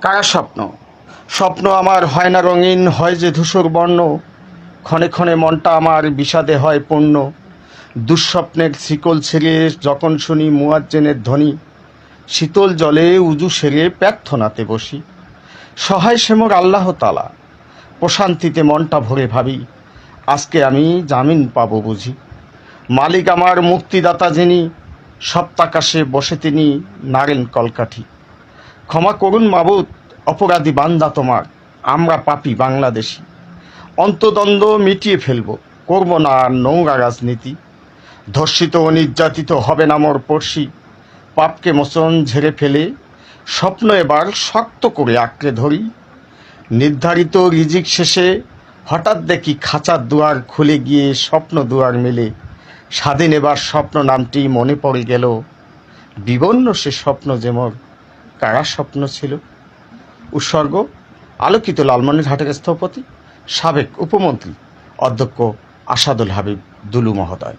কারা স্বপ্ন? স্বপ্ন আমার হয় না রঙিন, হয় যে ধূসর বর্ণ। ক্ষণে ক্ষণে মনটা আমার বিষাদে হয় পূর্ণ। দুঃস্বপ্নের শিকল ছেড়ে যখন শুনি মুয়াজ্জেনের ধ্বনি, শীতল জলে উজু সেরে প্রার্থনাতে বসি। সহায় সেমর আল্লাহ তালা প্রশান্তিতে মনটা ভরে ভাবি, আজকে আমি জামিন পাবো বুঝি। মালিক আমার মুক্তিদাতা যিনি, সপ্তাকাশে বসে তিনি নারেন কলকাঠি। ক্ষমা করুন মাবুদ, অপরাধী বান্দা তোমার। আমরা পাপি বাংলাদেশি। অন্তদ্বন্দ্ব মিটিয়ে ফেলব, করব না আর নোংরা রাজনীতি। ধর্ষিত ও নির্যাতিত হবে না মোর পড়শি। পাপকে মোচন ঝেড়ে ফেলে, স্বপ্ন এবার শক্ত করে আঁকড়ে ধরি। নির্ধারিত রিজিক শেষে হঠাৎ দেখি খাঁচার দুয়ার খুলে গিয়ে স্বপ্ন দুয়ার মেলে। স্বাধীন এবার স্বপ্ন নামটি মনে পড়ে গেল। বিবন্ন সে স্বপ্ন যেমন কারা স্বপ্ন ছিল? উৎসর্গ আলোকিত লালমনিরহাটের স্থপতি সাবেক উপমন্ত্রী অধ্যক্ষ আসাদুল হাবিব দুলু মহোদয়।